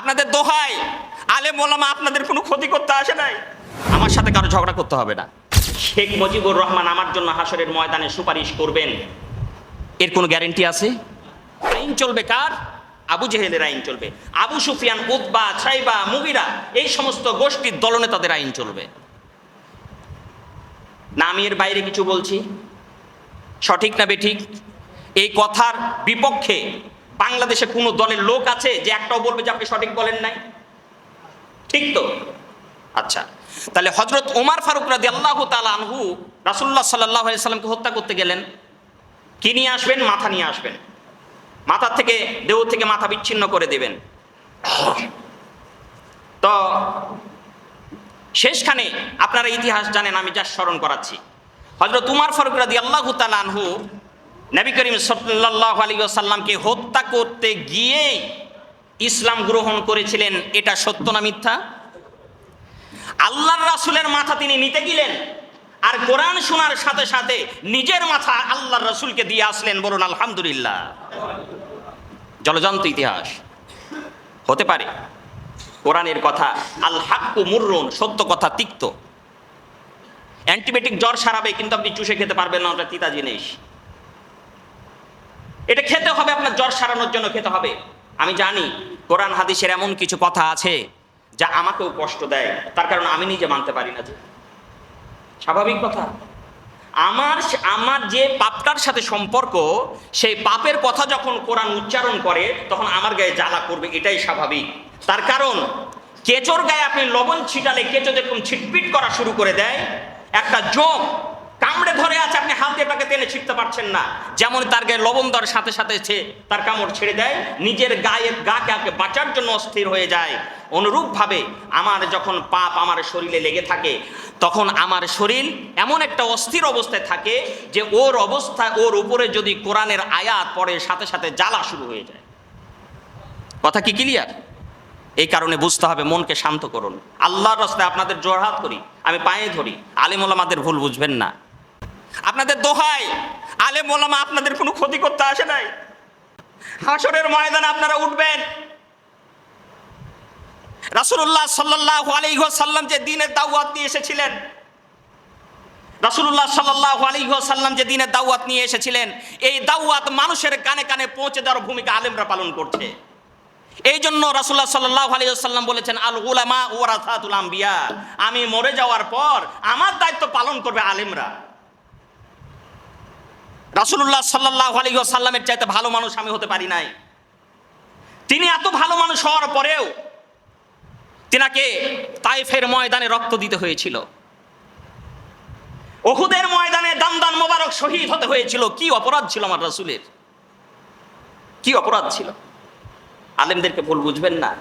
আপনাদের দোহাই। আলে মোলামা আপনাদের কোনো ক্ষতি করতে আসে নাই। আমার সাথে কারও ঝগড়া করতে হবে না। শেখ মুজিবুর রহমান আমার জন্য হাসরের ময়দানে সুপারিশ করবেন। এর কোনো গ্যারেন্টি আছে? আইন চলবে কার? আবু জেহেলের আইন চলবে। আবু সুফিয়ান উদ্বা ছাইবা, মুগিরা, এই সমস্ত গোষ্ঠীর দলনেতাদের আইন চলবে। না, আমি এর বাইরে কিছু বলছি। সঠিক না বেঠিক? এই কথার বিপক্ষে বাংলাদেশে কোনো দলের লোক আছে যে একটাও বলবে যে আপনি সঠিক বলেন নাই? ঠিক তো? আচ্ছা তাহলে হজরত ওমার ফারুক রাদি আল্লাহ তালা আনহু রাসুল্লাহ সাল্লাহ সাল্লামকে হত্যা করতে গেলেন। কি নিয়ে আসবেন? মাথা নিয়ে আসবেন। মাথার থেকে, দেহ থেকে মাথা বিচ্ছিন্ন করে দেবেন। তো শেষখানে আপনারা ইতিহাস জানেন, আমি যা স্মরণ করাচ্ছি। হজরত উমার ফারুক রাদি আল্লাহ আনহু নবী করিম সাল্লাহ আলী সাল্লামকে হত্যা করতে গিয়ে ইসলাম গ্রহণ করেছিলেন, এটা সত্য না মিথ্যা? আল্লাহর রাসুলের মাথা তিনি নিতে গেলেন, আর কোরআন শোনার সাথে সাথে নিজের মাথা আল্লাহর রাসুলকে দিয়ে আসলেন, বলুন আলহামদুলিল্লাহ। জলজন্ত ইতিহাস। হতে পারে, কোরআনের কথা আল হাক্কু মুররুন, সত্য কথা তিক্ত। অ্যান্টিবায়োটিক জ্বর সারাবে, কিন্তু আপনি চুষে খেতে পারবেন না, ওটা তিতা জিনিস। এটা খেতে হবে, আপনার জ্বর সারানোর জন্য খেতে হবে। আমি জানি কোরআন, হাদিসের এমন কিছু কথা আছে যা আমাকেও কষ্ট দেয়, তার কারণ আমি নিজে মানতে পারি না যে। স্বাভাবিক কথা। আমার আমার যে পাপটার সাথে সম্পর্ক, সেই পাপের কথা যখন কোরআন উচ্চারণ করে, তখন আমার গায়ে জ্বালা করবে, এটাই স্বাভাবিক। তার কারণ, কেচোর গায়ে আপনি লবণ ছিটালে কেঁচো যেরকম ছিটপিট করা শুরু করে দেয়, একটা যোগ কামড়ে ধরে আছে, আপনি হাত দিয়ে তাকে টেনে ছিটতে পারছেন না। যেমন তার গায়ে লবণ দেওয়ার সাথে সাথে সে তার কামড় ছেড়ে দেয়, নিজের গায়ের গাকে আগে বাঁচার জন্য অস্থির হয়ে যায়। অনুরূপভাবে আমার যখন পাপ আমার শরীরে লেগে থাকে, তখন আমার শরীর এমন একটা অস্থির অবস্থায় থাকে যে ওর অবস্থা, ওর উপরে যদি কোরআনের আয়াত পড়ে, সাথে সাথে জ্বালা শুরু হয়ে যায়। কথা কি ক্লিয়ার এই কারণে বুঝতে হবে, মনকে শান্ত করুন। আল্লাহর রাস্তায় আপনাদের জোরহাত করি, আমি পায়ে ধরি। আলিমুল আমাদের ভুল বুঝবেন না। আপনাদের দোহাই। আলেম ওলামা আপনাদের কোনো ক্ষতি করতে আসে নাই। হাসরের ময়দানে আপনারা উঠবেন। রাসূলুল্লাহ সাল্লাল্লাহু আলাইহি সাল্লাম যে দিনের দাওয়াত নিয়ে এসেছিলেন, রাসূলুল্লাহ সাল্লাল্লাহু আলাইহি সাল্লাম যে দিনের দাওয়াত নিয়ে এসেছিলেন, এই দাওয়াত মানুষের কানে কানে পৌঁছে দেওয়ার ভূমিকা আলেমরা পালন করছে। এই জন্য রাসুল্লাহ সাল্লাহ আলিয়াল্লাম বলেছেন, আল উলামা ওরাসাতুল আম্বিয়া। আমি মরে যাওয়ার পর আমার দায়িত্ব পালন করবে আলেমরা। রাসুল্লাহ সাল্লাহ আলী সাল্লামের চাইতে ভালো মানুষ আমি হতে পারি নাই। তিনি এত ভালো মানুষ হওয়ার পরেও তিনাকে তাইফের ময়দানে রক্ত দিতে হয়েছিল। ওহুদের ময়দানে দামদান মোবারক শহীদ হতে হয়েছিল। কি অপরাধ ছিল আমার রাসুলের? কি অপরাধ ছিল? আলেমদেরকে ভুল বুঝবেন না।